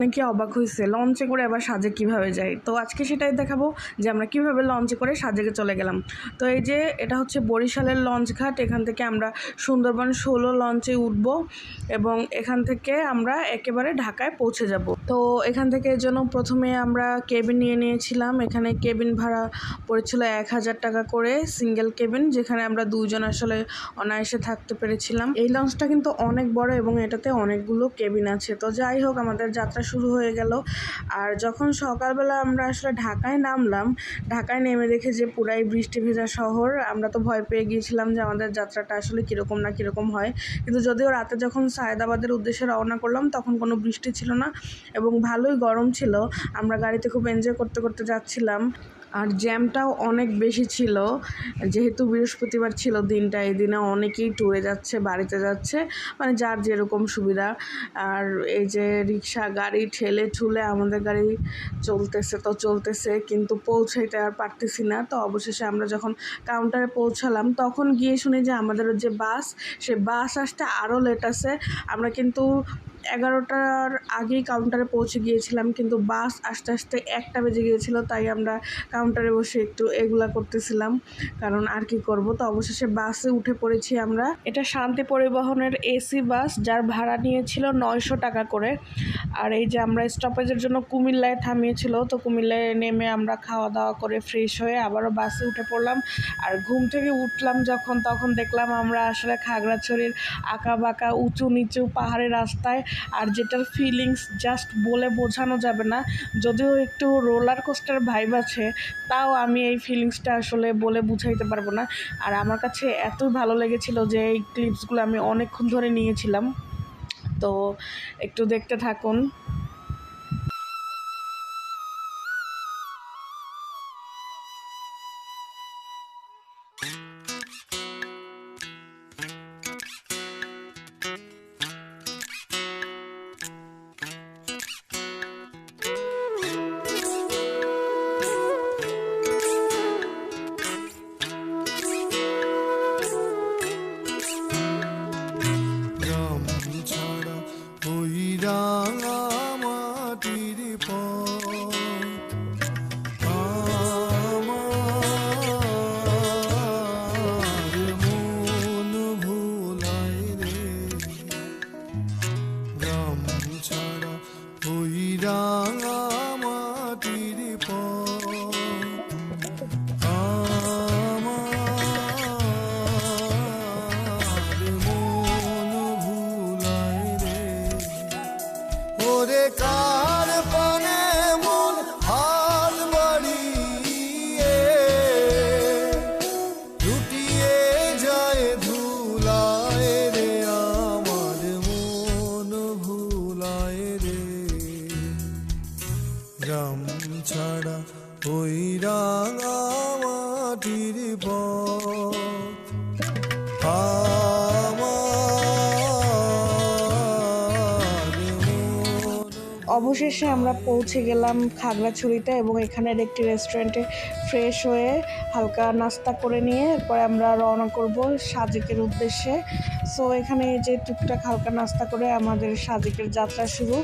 নাকি অবাক হয়েছে লঞ্চে করে আবার সাজে কীভাবে যাই তো আজকে সেটাই দেখাবো যে আমরা কীভাবে লঞ্চে করে সাজেকে চলে গেলাম। তো এই যে এটা হচ্ছে বরিশালের লঞ্চ ঘাট। এখান থেকে আমরা সুন্দরবন ষোলো লঞ্চে উঠব এবং এখান থেকে আমরা একেবারে ঢাকায় পৌঁছে যাব। তো এখান থেকে এর জন্য প্রথমে আমরা কেবিন নিয়ে নিয়েছিলাম। এখানে কেবিন ভাড়া পড়েছিল এক হাজার টাকা করে সিঙ্গেল কেবিন, যেখানে আমরা দুজন আসলে অনায়াসে থাকতে পেরেছিলাম। এই লঞ্চটা কিন্তু অনেক বড় এবং এটাতে অনেকগুলো কেবিন আছে। তো যাই হোক, আমাদের যাত্রা শুরু হয়ে গেল। আর যখন সকালবেলা আমরা আসলে ঢাকায় নামলাম, ঢাকায় নেমে দেখে যে পুরাই বৃষ্টি ভেজা শহর, আমরা তো ভয় পেয়ে গিয়েছিলাম যে আমাদের যাত্রাটা আসলে কীরকম না কীরকম হয়। কিন্তু যদিও রাতে যখন সায়দাবাদের উদ্দেশ্যে রওনা করলাম, তখন কোনো বৃষ্টি ছিল না এবং ভালোই গরম ছিল। আমরা গাড়িতে খুব এনজয় করতে করতে যাচ্ছিলাম। আর জ্যামটাও অনেক বেশি ছিল। যেহেতু বৃহস্পতিবার ছিল দিনটা, এই দিনে অনেকেই ট্যুরে যাচ্ছে, বাড়িতে যাচ্ছে মানে যার যেরকম সুবিধা। আর এই যে রিক্সা গাড়ি, ঠেলে ঠুলে আমাদের গাড়ি চলতেছে তো চলতেছে, কিন্তু পৌঁছাইতে আর পারতেছি না। তো অবশেষে আমরা যখন কাউন্টারে পৌঁছালাম, তখন গিয়ে শুনি যে আমাদের যে বাস সে বাস আসতে আরও লেট আছে। আমরা কিন্তু এগারোটার আগেই কাউন্টারে পৌঁছে গিয়েছিলাম, কিন্তু বাস আস্তে আস্তে একটা বেজে গিয়েছিল, তাই আমরা কাউন্টারে বসে একটু এগুলা করতেছিলাম। কারণ আর কি করব? তো অবশেষে বাসে উঠে পড়েছি আমরা। এটা শান্তি পরিবহনের এসি বাস যার ভাড়া নিয়েছিল নয়শো টাকা করে। আর এই যে আমরা স্টপেজের জন্য কুমিল্লায় থামিয়েছিল, তো কুমিল্লায় নেমে আমরা খাওয়া দাওয়া করে ফ্রেশ হয়ে আবারও বাসে উঠে পড়লাম। আর ঘুম থেকে উঠলাম যখন, তখন দেখলাম আমরা আসলে খাগড়াছড়ির আঁকা বাঁকা উঁচু নিচু পাহাড়ের রাস্তায় আর যেটার ফিলিংস জাস্ট বলে বোঝানো যাবে না, যদিও একটু রোলার কোস্টার ভাইব আছে, তাও আমি এই ফিলিংসটা আসলে বলে বুঝাইতে পারব না। আর আমার কাছে এতই ভালো লেগেছিল যে এই ক্লিপসগুলো আমি অনেকক্ষণ ধরে নিয়েছিলাম। তো একটু দেখতে থাকুন। অবশেষে আমরা পৌঁছে গেলাম খাগড়াছড়িতে এবং এখানের একটি রেস্টুরেন্টে ফ্রেশ হয়ে হালকা নাস্তা করে নিয়ে এরপরে আমরা রওনা করব সাজেকের উদ্দেশ্যে। সো এখানে যে টুকটাক হালকা নাস্তা করে আমাদের সাজেকের যাত্রা শুরু।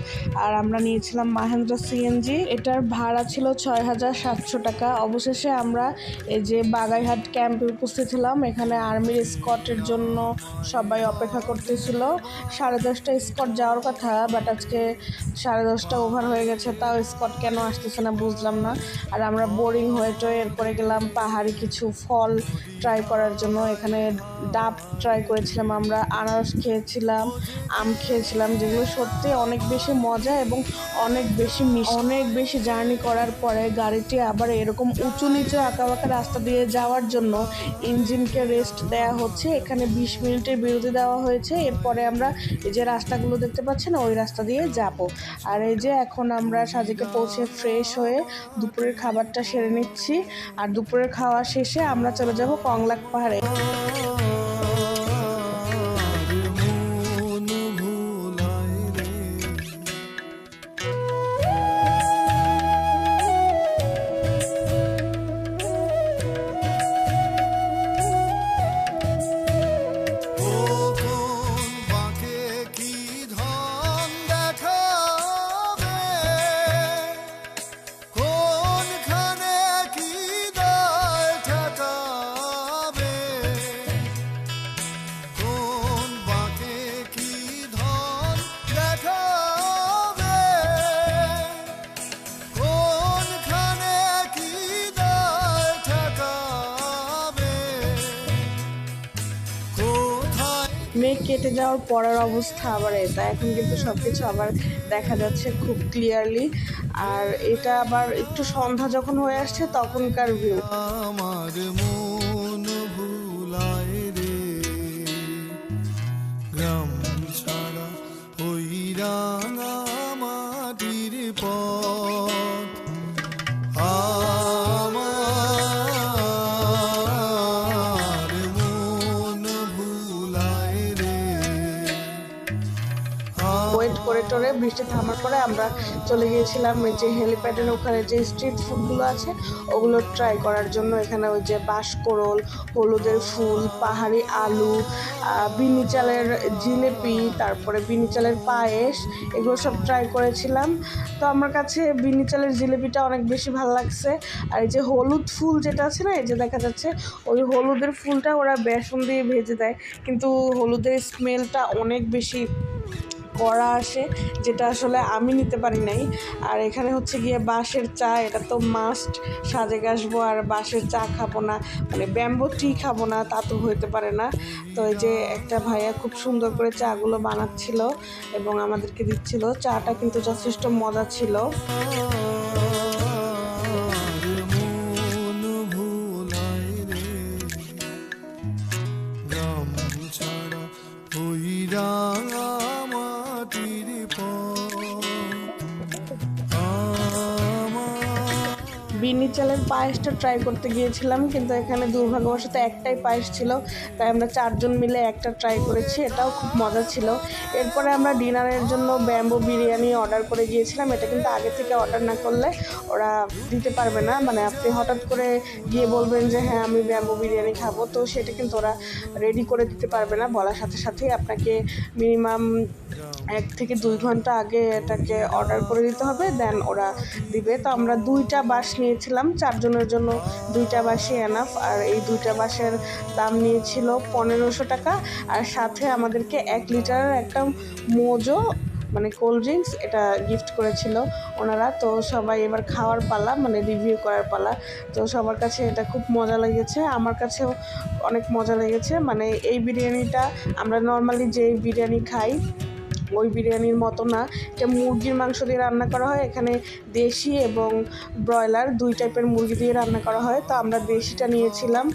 আর আমরা নিয়েছিলাম মাহেন্দ্র সিএনজি। এটার ভাড়া ছিল ছয় হাজার সাতশো টাকা। অবশেষে আমরা এই যে বাগাইহাট ক্যাম্পে উপস্থিত হলাম। এখানে আর্মির স্কটের জন্য সবাই অপেক্ষা করতেছিল। সাড়ে দশটা স্কট যাওয়ার কথা বাট আজকে সাড়ে দশটা ওভার হয়ে গেছে। তাও স্কট কেন আসতেছে না বুঝলাম না। আর আমরা বোরিং হয়ে টয়ে এরপরে গেলাম পাহাড়ি কিছু ফল ট্রাই করার জন্য। এখানে ডাব ট্রাই করেছিলাম আমরা। আনারস খেয়েছিলাম, আম খেয়েছিলাম, যেগুলো সত্যি অনেক বেশি মজা এবং অনেক বেশি অনেক বেশি জার্নি করার পরে গাড়িটি আবার এরকম উঁচু নিচু আঁকা বাঁকা রাস্তা দিয়ে যাওয়ার জন্য ইঞ্জিনকে রেস্ট দেওয়া হচ্ছে। এখানে বিশ মিনিটের বিরতি দেওয়া হয়েছে। এরপরে আমরা এই যে রাস্তাগুলো দেখতে পাচ্ছেন, ওই রাস্তা দিয়ে যাব। আর এই যে এখন আমরা সাজেকে পৌঁছে ফ্রেশ হয়ে দুপুরের খাবারটা সেরে নিচ্ছি। আর দুপুরের খাওয়া শেষে আমরা চলে যাব কংলাক পাহাড়ে। কেটে যাওয়ার পরের অবস্থা আবার এটা। এখন কিন্তু সব কিছু আবার দেখা যাচ্ছে খুব ক্লিয়ারলি আর এটা আবার একটু সন্ধ্যা যখন হয়ে আসছে, তখনকার ভিউ আমার মন রে। গ্রাম ছাড়া ওই রাঙা মাটির পথ। বৃষ্টি থামার পরে আমরা চলে গিয়েছিলাম ওই যে হেলিপ্যাডের ওখানে যে স্ট্রিট ফুডগুলো আছে, ওগুলো ট্রাই করার জন্য। এখানে ওই যে বাঁশকরল, হলুদের ফুল, পাহাড়ি আলু বিনি চালের জিলেপি, তারপরে বিনি চালের পায়েস, এগুলো সব ট্রাই করেছিলাম। তো আমার কাছে বিনি চালের জিলেপিটা অনেক বেশি ভালো লাগছে। আর এই যে হলুদ ফুল যেটা আছে না, এই যে দেখা যাচ্ছে, ওই হলুদের ফুলটা ওরা বেসন দিয়ে ভেজে দেয়। কিন্তু হলুদের স্মেলটা অনেক বেশি কড়া আসে, যেটা আসলে আমি নিতে পারি নাই। আর এখানে হচ্ছে গিয়ে বাঁশের চা, এটা তো মাস্ট সাজে আসব আর বাঁশের চা খাব না। মানে ব্যাম্বো টি খাব না, তা তো হইতে পারে না। তো এই যে একটা ভাইয়া খুব সুন্দর করে চাগুলো বানাচ্ছিল এবং আমাদেরকে দিচ্ছিল। চাটা কিন্তু যথেষ্ট মজা ছিল। ছাড়া ওই রাঙা বিনি চালের পায়েসটা ট্রাই করতে গিয়েছিলাম, কিন্তু এখানে দুর্ভাগ্যবশত একটাই পায়েস ছিল, তাই আমরা চারজন মিলে একটা ট্রাই করেছি, এটাও খুব মজা ছিল। এরপরে আমরা ডিনারের জন্য ব্যাম্বো বিরিয়ানি অর্ডার করে গিয়েছিলাম, এটা কিন্তু আগে থেকে অর্ডার না করলে ওরা দিতে পারবে না মানে আপনি হঠাৎ করে গিয়ে বলবেন যে হ্যাঁ আমি ব্যাম্বো বিরিয়ানি খাব তো সেটা কিন্তু ওরা রেডি করে দিতে পারবে না, বলার সাথে সাথেই আপনাকে মিনিমাম এক থেকে দুই ঘণ্টা আগে এটাকে অর্ডার করে দিতে হবে দেন ওরা দিবে। তো আমরা দুইটা বাস নিয়েছিলাম। চারজনের জন্য দুইটা বাসই এনাফ আর এই দুইটা বাসের দাম নিয়েছিল পনেরোশো টাকা। আর সাথে আমাদেরকে এক লিটারের একটা মোজো মানে কোল্ড ড্রিঙ্কস এটা গিফট করেছিল ওনারা। তো সবাই এবার খাওয়ার পালা মানে রিভিউ করার পালা। তো সবার কাছে এটা খুব মজা লেগেছে। আমার কাছেও অনেক মজা লেগেছে। মানে এই বিরিয়ানিটা আমরা নর্মালি যে বিরিয়ানি খাই ওই বিরিয়ানির মতো না। এটা মুরগির মাংস দিয়ে রান্না করা হয়। এখানে দেশি এবং ব্রয়লার দুই টাইপের মুরগি দিয়ে রান্না করা হয়। তো আমরা দেশিটা নিয়েছিলাম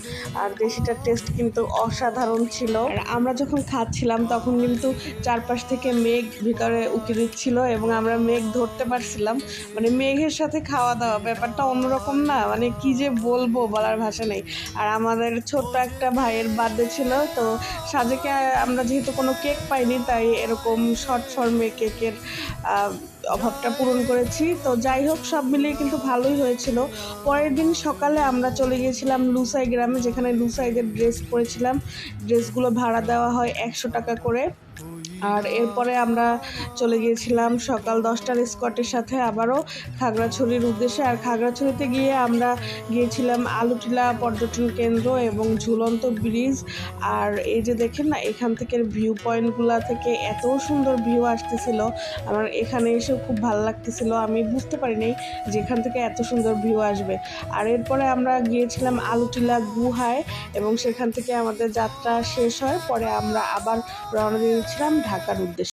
আর দেশিটার টেস্ট কিন্তু অসাধারণ ছিল। আর আমরা যখন খাচ্ছিলাম তখন কিন্তু চারপাশ থেকে মেঘ ভিতরে উকি দিচ্ছিল এবং আমরা মেঘ ধরতে পারছিলাম। মানে মেঘের সাথে খাওয়া দাওয়া ব্যাপারটা অন্যরকম না। মানে কি যে বলব বলার ভাষা নেই। আর আমাদের ছোট্ট একটা ভাইয়ের বার্থডে ছিল। তো সাজেকে আমরা যেহেতু কোনো কেক পাইনি, তাই এরকম শর্ট ফর্মে কেকের অভাবটা পূরণ করেছি। তো যাই হোক, সব মিলিয়ে কিন্তু ভালোই হয়েছিল। পরের দিন সকালে আমরা চলে গিয়েছিলাম লুসাই গ্রামে, যেখানে লুসাইদের ড্রেস পরেছিলাম। ড্রেসগুলো ভাড়া দেওয়া হয় একশো টাকা করে। আর এরপরে আমরা চলে গিয়েছিলাম সকাল দশটার স্কটের সাথে আবারও খাগড়াছড়ির উদ্দেশ্যে। আর খাগড়াছড়িতে গিয়ে আমরা গিয়েছিলাম আলুটিলা পর্যটন কেন্দ্র এবং ঝুলন্ত ব্রিজ। আর এই যে দেখেন না, এখান থেকে ভিউ পয়েন্টগুলো থেকে এত সুন্দর ভিউ আসতেছিল। আমার এখানে এসেও খুব ভালো লাগতেছিল। আমি বুঝতে পারিনি যে এখান থেকে এত সুন্দর ভিউ আসবে। আর এরপরে আমরা গিয়েছিলাম আলুটিলা গুহায় এবং সেখান থেকে আমাদের যাত্রা শেষ হয়। পরে আমরা আবার রওনা দিয়েছিলাম ঢাকার উদ্দেশ্যে।